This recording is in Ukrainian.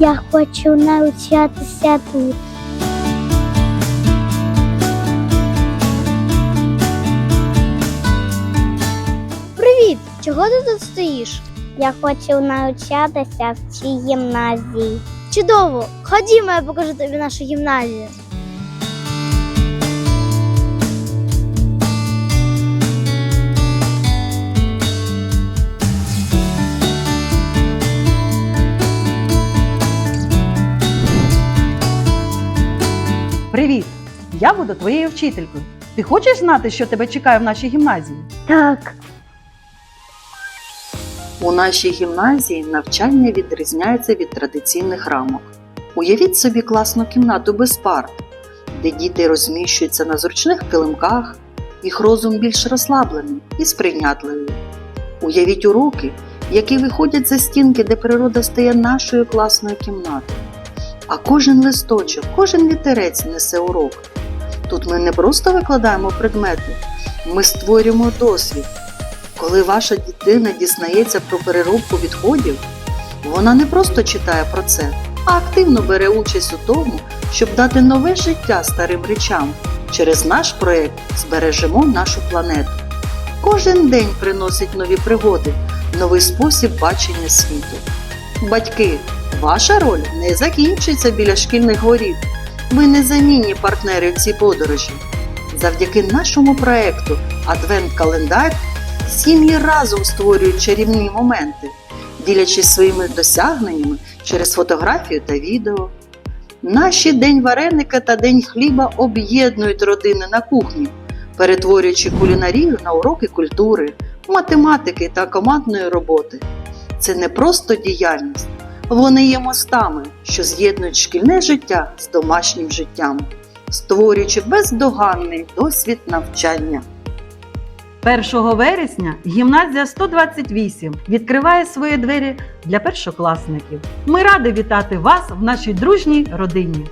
Я хочу навчатися тут. Привіт! Чого ти тут стоїш? Я хочу навчатися в цій гімназії. Чудово! Ходімо, я покажу тобі нашу гімназію. Привіт! Я буду твоєю вчителькою. Ти хочеш знати, що тебе чекає в нашій гімназії? Так, У нашій гімназії навчання відрізняється від традиційних рамок. Уявіть собі класну кімнату без парт, де діти розміщуються на зручних килимках, їх розум більш розслаблений і сприйнятливий. Уявіть уроки, які виходять за стінки, де природа стає нашою класною кімнатою. А кожен листочок, кожен вітерець несе урок. Тут ми не просто викладаємо предмети, ми створюємо досвід. Коли ваша дитина дізнається про переробку відходів, вона не просто читає про це, а активно бере участь у тому, щоб дати нове життя старим речам. Через наш проект збережемо нашу планету. Кожен день приносить нові пригоди, новий спосіб бачення світу. Батьки, ваша роль не закінчується біля шкільних воріт. Ви незамінні партнери в цій подорожі. Завдяки нашому проекту Адвент-календар Сім'ї разом створюють чарівні моменти, ділячись своїми досягненнями через фотографію та відео. Наші День вареника та День хліба об'єднують родини на кухні, перетворюючи кулінарію на уроки культури, математики та командної роботи. Це не просто діяльність, вони є мостами, що з'єднують шкільне життя з домашнім життям, створюючи бездоганний досвід навчання. 1 вересня гімназія 128 відкриває свої двері для першокласників. Ми раді вітати вас в нашій дружній родині.